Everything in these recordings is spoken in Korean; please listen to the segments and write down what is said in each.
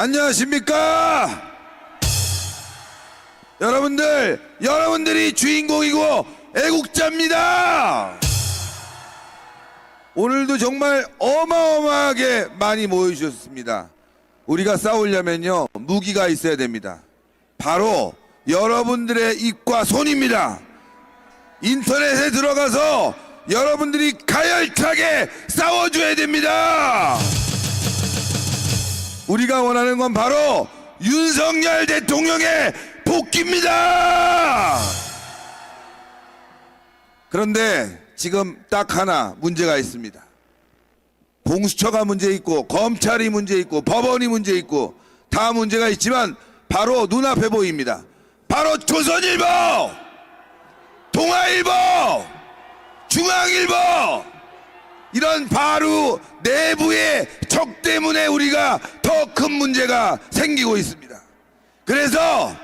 안녕하십니까? 여러분들, 여러분들이 주인공이고 애국자입니다. 오늘도 정말 어마어마하게 많이 모여주셨습니다. 우리가 싸우려면요, 무기가 있어야 됩니다. 바로 여러분들의 입과 손입니다. 인터넷에 들어가서 여러분들이 가열차게 싸워줘야 됩니다. 우리가 원하는 건 바로 윤석열 대통령의 복귀입니다. 그런데 지금 딱 하나 문제가 있습니다. 공수처가 문제 있고 검찰이 문제 있고 법원이 문제 있고 다 문제가 있지만 바로 눈앞에 보입니다. 바로 조선일보, 동아일보, 중앙일보 이런 바로 내부의 적 때문에 우리가 더 큰 문제가 생기고 있습니다. 그래서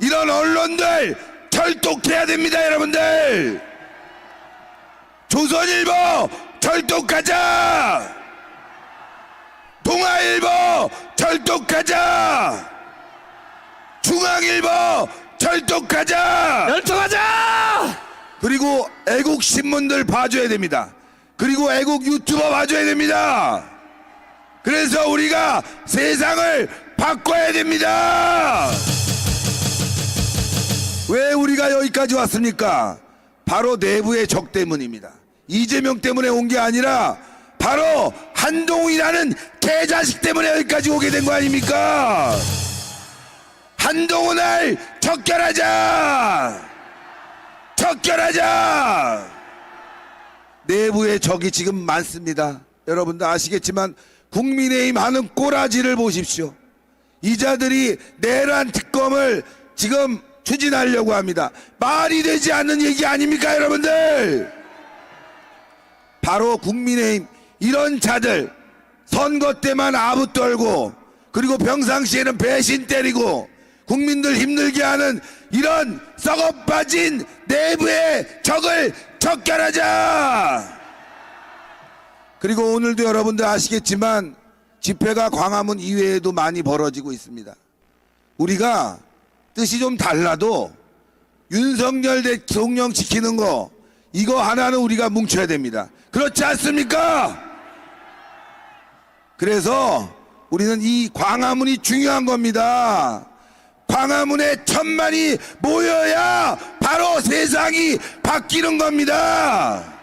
이런 언론들 철독해야 됩니다, 여러분들. 조선일보 철독하자. 동아일보 철독하자. 중앙일보 철독하자. 열통하자! 그리고 애국 신문들 봐줘야 됩니다. 그리고 애국 유튜버 봐줘야 됩니다. 그래서 우리가 세상을 바꿔야 됩니다. 왜 우리가 여기까지 왔습니까? 바로 내부의 적 때문입니다. 이재명 때문에 온 게 아니라 바로 한동훈이라는 개자식 때문에 여기까지 오게 된 거 아닙니까? 한동훈을 척결하자! 척결하자! 내부의 적이 지금 많습니다. 여러분들 아시겠지만 국민의힘 하는 꼬라지를 보십시오. 이자들이 내란 특검을 지금 추진하려고 합니다. 말이 되지 않는 얘기 아닙니까, 여러분들? 바로 국민의힘 이런 자들 선거 때만 아부 떨고 그리고 평상시에는 배신 때리고 국민들 힘들게 하는 이런 썩어 빠진 내부의 적을 척결하자. 그리고 오늘도 여러분들 아시겠지만 집회가 광화문 이외에도 많이 벌어지고 있습니다. 우리가 뜻이 좀 달라도 윤석열 대통령 지키는 거 이거 하나는 우리가 뭉쳐야 됩니다. 그렇지 않습니까? 그래서 우리는 이 광화문이 중요한 겁니다. 광화문에 천만이 모여야 바로 세상이 바뀌는 겁니다.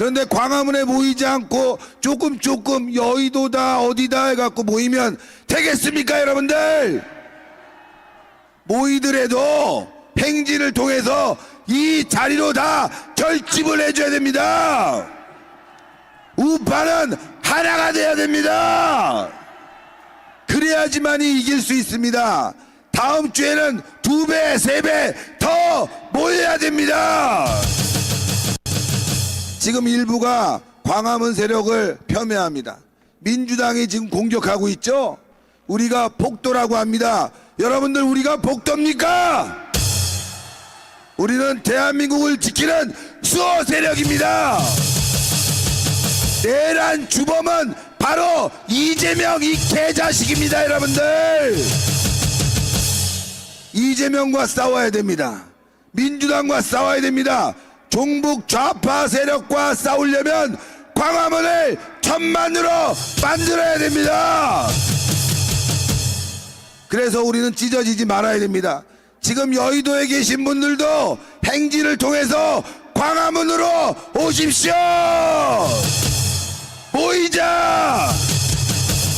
그런데 광화문에 모이지 않고 조금 조금 여의도다 어디다 해갖고 모이면 되겠습니까 여러분들? 모이더라도 행진을 통해서 이 자리로 다 결집을 해줘야 됩니다. 우파는 하나가 돼야 됩니다. 그래야지만이 이길 수 있습니다. 다음 주에는 두 배, 세 배 더 모여야 됩니다. 지금 일부가 광화문 세력을 폄훼합니다. 민주당이 지금 공격하고 있죠? 우리가 복도라고 합니다. 여러분들 우리가 복도입니까? 우리는 대한민국을 지키는 수호 세력입니다. 내란 주범은 바로 이재명 이 개자식입니다, 여러분들. 이재명과 싸워야 됩니다. 민주당과 싸워야 됩니다. 종북 좌파 세력과 싸우려면 광화문을 천만으로 만들어야 됩니다. 그래서 우리는 찢어지지 말아야 됩니다. 지금 여의도에 계신 분들도 행진을 통해서 광화문으로 오십시오. 모이자,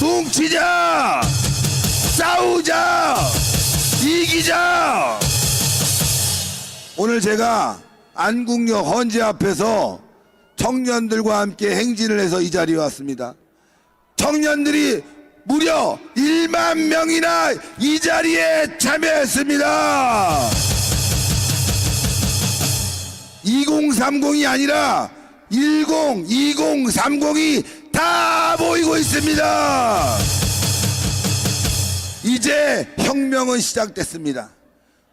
뭉치자, 싸우자, 이기자. 오늘 제가 안국역 헌재 앞에서 청년들과 함께 행진을 해서 이 자리에 왔습니다. 청년들이 무려 1만 명이나 이 자리에 참여했습니다. 2030이 아니라 10, 20, 30이 다 모이고 있습니다. 이제 혁명은 시작됐습니다.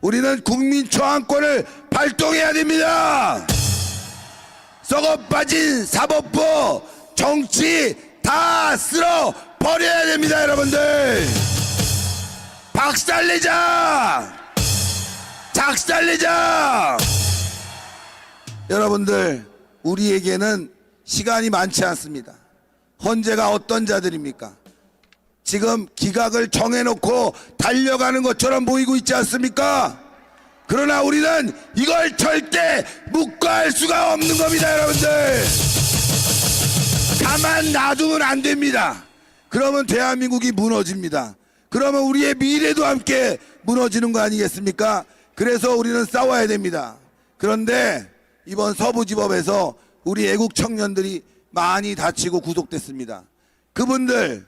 우리는 국민 저항권을 발동해야 됩니다. 썩어 빠진 사법부 정치 다 쓸어 버려야 됩니다, 여러분들. 박살내자! 작살내자! 여러분들, 우리에게는 시간이 많지 않습니다. 헌재가 어떤 자들입니까? 지금 기각을 정해놓고 달려가는 것처럼 보이고 있지 않습니까? 그러나 우리는 이걸 절대 묵과할 수가 없는 겁니다, 여러분들. 가만 놔두면 안 됩니다. 그러면 대한민국이 무너집니다. 그러면 우리의 미래도 함께 무너지는 거 아니겠습니까? 그래서 우리는 싸워야 됩니다. 그런데 이번 서부지법에서 우리 애국 청년들이 많이 다치고 구속됐습니다. 그분들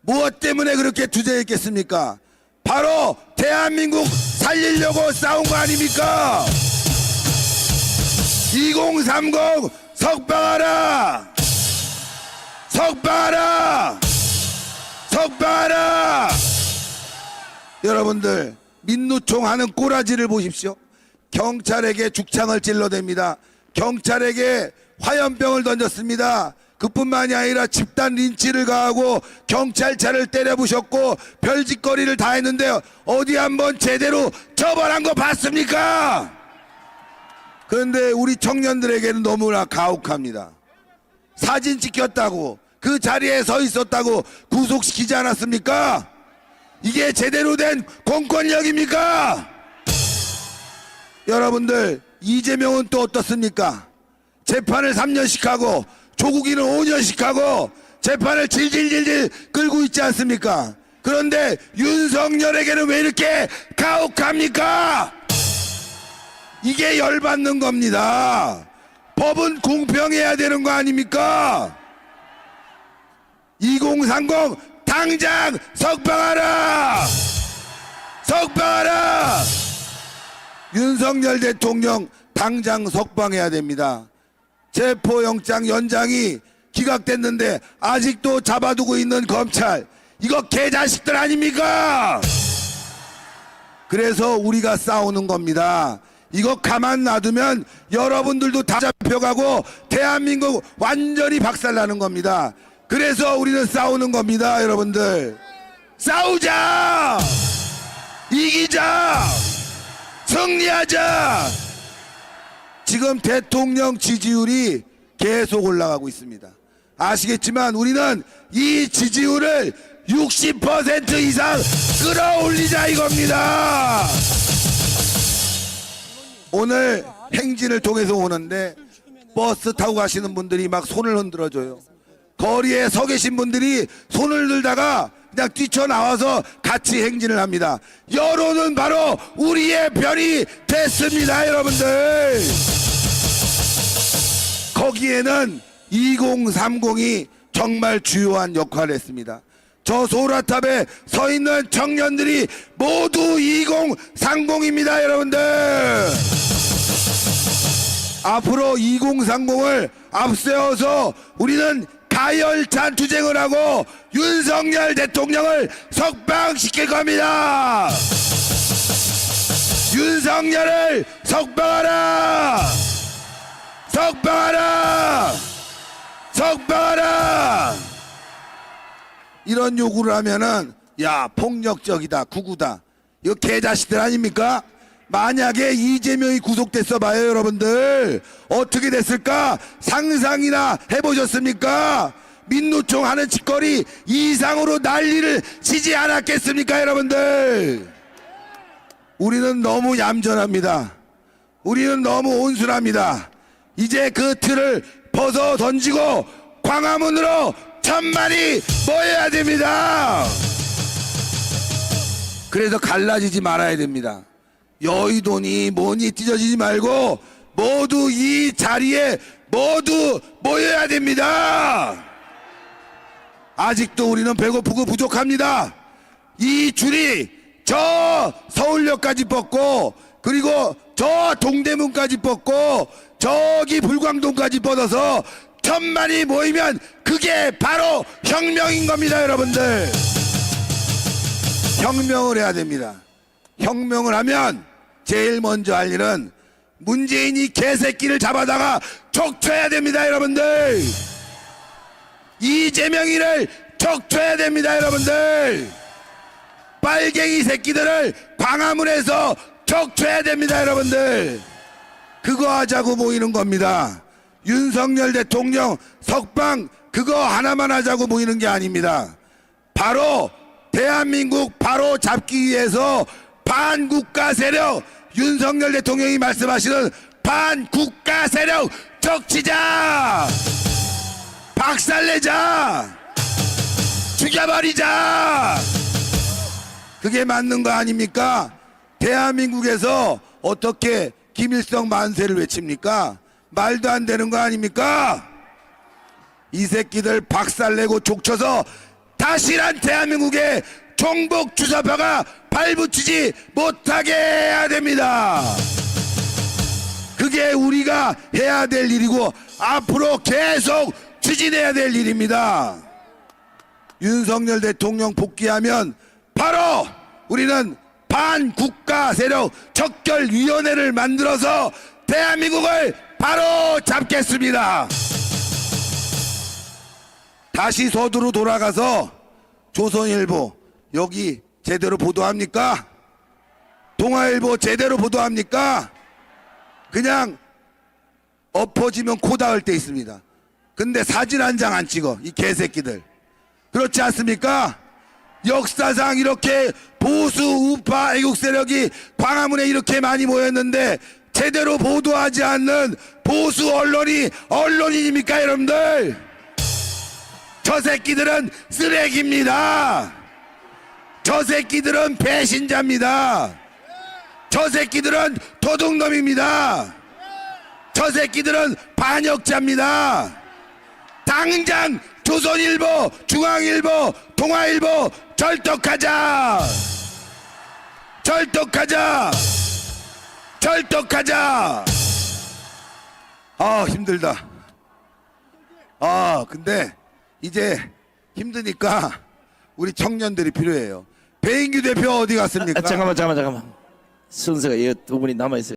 무엇 때문에 그렇게 투쟁했겠습니까? 바로 대한민국 살리려고 싸운 거 아닙니까? 2030 석방하라! 석방하라! 석방하라! 여러분들 민노총 하는 꼬라지를 보십시오. 경찰에게 죽창을 찔러댑니다. 경찰에게 화염병을 던졌습니다. 그뿐만이 아니라 집단 린치를 가하고 경찰차를 때려부셨고 별짓거리를 다 했는데 어디 한번 제대로 처벌한 거 봤습니까? 그런데 우리 청년들에게는 너무나 가혹합니다. 사진 찍혔다고 그 자리에 서 있었다고 구속시키지 않았습니까? 이게 제대로 된 공권력입니까? 여러분들 이재명은 또 어떻습니까? 재판을 3년씩 하고 조국이는 5년씩 하고 재판을 질질질질 끌고 있지 않습니까? 그런데 윤석열에게는 왜 이렇게 가혹합니까? 이게 열받는 겁니다. 법은 공평해야 되는 거 아닙니까? 2030 당장 석방하라! 석방하라! 윤석열 대통령 당장 석방해야 됩니다. 체포영장 연장이 기각됐는데 아직도 잡아두고 있는 검찰 이거 개자식들 아닙니까? 그래서 우리가 싸우는 겁니다. 이거 가만 놔두면 여러분들도 다 잡혀가고 대한민국 완전히 박살나는 겁니다. 그래서 우리는 싸우는 겁니다, 여러분들. 싸우자! 이기자! 승리하자! 지금 대통령 지지율이 계속 올라가고 있습니다. 아시겠지만 우리는 이 지지율을 60% 이상 끌어올리자 이겁니다. 오늘 행진을 통해서 오는데 버스 타고 가시는 분들이 막 손을 흔들어줘요. 거리에 서 계신 분들이 손을 들다가 그냥 뛰쳐나와서 같이 행진을 합니다. 여론은 바로 우리의 편이 됐습니다, 여러분들. 거기에는 2030이 정말 주요한 역할을 했습니다. 저 소라탑에 서 있는 청년들이 모두 2030입니다, 여러분들. 앞으로 2030을 앞세워서 우리는 가열찬 투쟁을 하고 윤석열 대통령을 석방시킬 겁니다. 윤석열을 석방하라! 석방하라! 석방하라! 이런 요구를 하면은 야 폭력적이다 구구다 이거 개자식들 아닙니까? 만약에 이재명이 구속됐어 봐요 여러분들 어떻게 됐을까 상상이나 해보셨습니까? 민노총 하는 짓거리 이상으로 난리를 치지 않았겠습니까 여러분들 우리는 너무 얌전합니다 우리는 너무 온순합니다 이제 그 틀을 벗어 던지고 광화문으로 천만이 모여야 됩니다. 그래서 갈라지지 말아야 됩니다. 여의도니 뭐니 찢어지지 말고 모두 이 자리에 모두 모여야 됩니다. 아직도 우리는 배고프고 부족합니다. 이 줄이 저 서울역까지 뻗고 그리고 저 동대문까지 뻗고 저기 불광동까지 뻗어서 천만이 모이면 그게 바로 혁명인 겁니다, 여러분들. 혁명을 해야 됩니다. 혁명을 하면 제일 먼저 할 일은 문재인이 개새끼를 잡아다가 족쳐야 됩니다, 여러분들. 이재명이를 척쳐야 됩니다, 여러분들. 빨갱이 새끼들을 광화문에서 척쳐야 됩니다, 여러분들. 그거 하자고 모이는 겁니다. 윤석열 대통령 석방 그거 하나만 하자고 모이는 게 아닙니다. 바로 대한민국 바로 잡기 위해서 반국가 세력 윤석열 대통령이 말씀하시는 반국가 세력 적치자 박 살내자 죽여버리자 그게 맞는 거 아닙니까? 대한민국에서 어떻게 김일성 만세를 외칩니까? 말도 안 되는 거 아닙니까? 이 새끼들 박살내고 족쳐서 다시란 대한민국에 종북 주사파가 발붙이지 못하게 해야 됩니다. 그게 우리가 해야 될 일이고 앞으로 계속 추진해야 될 일입니다. 윤석열 대통령 복귀하면 바로 우리는 반국가 세력 척결위원회를 만들어서 대한민국을 바로 잡겠습니다. 다시 서두로 돌아가서 조선일보 여기 제대로 보도합니까? 동아일보 제대로 보도합니까? 그냥 엎어지면 코 닿을 때 있습니다. 근데 사진 한 장 안 찍어 이 개새끼들 그렇지 않습니까? 역사상 이렇게 보수 우파 애국 세력이 광화문에 이렇게 많이 모였는데 제대로 보도하지 않는 보수 언론이 언론인입니까 여러분들? 저 새끼들은 쓰레기입니다. 저 새끼들은 배신자입니다. 저 새끼들은 도둑놈입니다. 저 새끼들은 반역자입니다. 당장 조선일보, 중앙일보, 동아일보 절독하자! 절독하자! 절독하자! 아, 힘들다. 아, 근데 이제 힘드니까 우리 청년들이 필요해요. 배인규 대표 어디 갔습니까? 아, 잠깐만 잠깐만 잠깐만 순서가 이두 분이 남아 있어요.